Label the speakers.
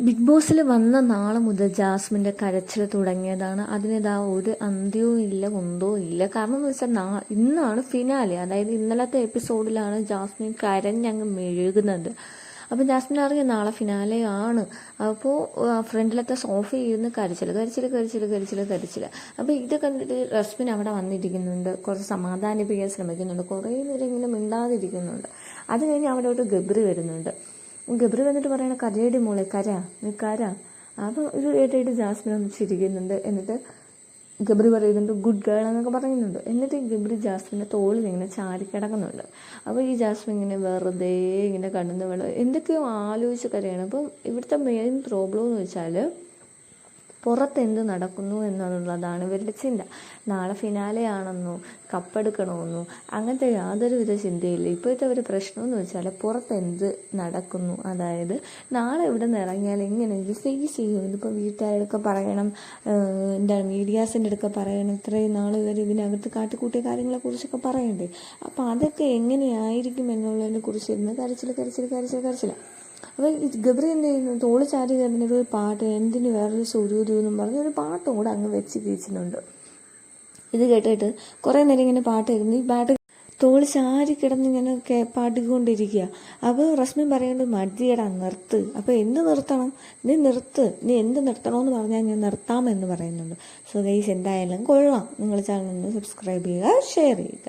Speaker 1: Big ബോസിൽ വന്ന നാളെ മുതൽ ജാസ്മിന്റെ കരച്ചിൽ തുടങ്ങിയതാണ്. അതിനിതാ ഒരു അന്ത്യവും ഇല്ല കുന്തവും ഇല്ല. കാരണം എന്ന് വെച്ചാൽ നാ ഇന്നാണ് ഫിനാലെ അതായത് ഇന്നലത്തെ എപ്പിസോഡിലാണ് ജാസ്മിൻ കരഞ്ഞങ്ങ് മെഴുകുന്നത്. അപ്പം ജാസ്മിൻ അറിയാം നാളെ ഫിനാലെ ആണ്. അപ്പോൾ ഫ്രണ്ടിലത്തെ സോഫ ഇരുന്ന് കരച്ചിൽ കരച്ചിൽ കരച്ചിൽ കരച്ചിൽ കരച്ചിൽ അപ്പോൾ ഇത് കണ്ടിട്ട് റസ്മിൻ അവിടെ വന്നിരിക്കുന്നുണ്ട്. കുറച്ച് സമാധാനിപ്പിക്കാൻ ശ്രമിക്കുന്നുണ്ട്. കുറേ നേരം ഇങ്ങനെ മിണ്ടാതിരിക്കുന്നുണ്ട്. അത് കഴിഞ്ഞ് അവിടെ ഒരു ഗബ്രി വരുന്നുണ്ട്. ഗബ്രി വന്നിട്ട് പറയണ കരയുടെ മോളെ കര നീ കര. അപ്പോൾ ഒരു ഏട്ടായിട്ട് ജാസ്മിൻ ഒന്ന് ചിരിക്കുന്നുണ്ട്. എന്നിട്ട് ഗബ്രി പറയുന്നുണ്ട് ഗുഡ് ഗേൾ എന്നൊക്കെ പറയുന്നുണ്ട്. എന്നിട്ട് ഗബ്രി ജാസ്മിന്റെ തോളിൽ ഇങ്ങനെ ചാരി കിടക്കുന്നുണ്ട്. അപ്പോൾ ഈ ജാസ്മിൻ ഇങ്ങനെ വെറുതെ ഇങ്ങനെ കണ്ണുന്ന വെള്ളം എന്തൊക്കെയോ ആലോചിച്ച് കരയാണ്. അപ്പം ഇവിടുത്തെ മെയിൻ പ്രോബ്ലം എന്ന് വെച്ചാൽ പുറത്ത് എന്ത് നടക്കുന്നു എന്നുള്ളതാണ് ഇവരുടെ ചിന്ത. നാളെ ഫിനാലെ ആണെന്നോ കപ്പെടുക്കണമെന്നോ അങ്ങനത്തെ യാതൊരുവിധ ചിന്തയില്ല. ഇപ്പോഴത്തെ ഒരു പ്രശ്നം എന്ന് വെച്ചാൽ പുറത്തെന്ത് നടക്കുന്നു? അതായത് നാളെ ഇവിടെ നിന്ന് ഇറങ്ങിയാൽ എങ്ങനെയെങ്കിലും ഫേസ് ചെയ്യും? ഇതിപ്പോൾ വീട്ടുകാരുടെ പറയണം എന്താണ് മീഡിയാസിന്റെ അടുക്ക പറയണം ഇത്രയും നാൾ ഇവർ ഇതിനകത്ത് കാട്ടിക്കൂട്ടിയ കാര്യങ്ങളെക്കുറിച്ചൊക്കെ പറയണ്ടേ? അപ്പോൾ അതൊക്കെ എങ്ങനെയായിരിക്കും എന്നുള്ളതിനെ കുറിച്ച് ഇരുന്ന് കരച്ചിൽ കരച്ചിൽ കരച്ചിൽ കരച്ചില്ല അപ്പോൾ ഗബ്രി എന്ത് ചെയ്യുന്നു? തോൾ ചാരി കിടന്നിട്ട് ഒരു പാട്ട് എന്തിന് വേറൊരു സ്വരൂരി എന്നും പറഞ്ഞ് ഒരു പാട്ടും കൂടെ അങ്ങ് വെച്ച് തിരിച്ചിട്ടുണ്ട്. ഇത് കേട്ടിട്ട് കുറേ നേരം ഇങ്ങനെ പാട്ട് കേൾക്കുന്നു. ഈ പാട്ട് തോൾ ചാരി കിടന്നിങ്ങനെ കേ പാട്ടിക്കൊണ്ടിരിക്കുക അപ്പോൾ റശ്മി പറയുന്നത് മതിയടാ നിർത്ത്. അപ്പോൾ എന്ത് നിർത്തണം? നീ നിർത്ത്. നീ എന്ത് നിർത്തണമെന്ന് പറഞ്ഞാൽ ഞാൻ നിർത്താമെന്ന് പറയുന്നുണ്ട്. സോ ഗൈസ് എന്തായാലും കൊള്ളാം. നിങ്ങൾ ചാനൽ ഒന്ന് സബ്സ്ക്രൈബ് ചെയ്യുക ഷെയർ ചെയ്യുക.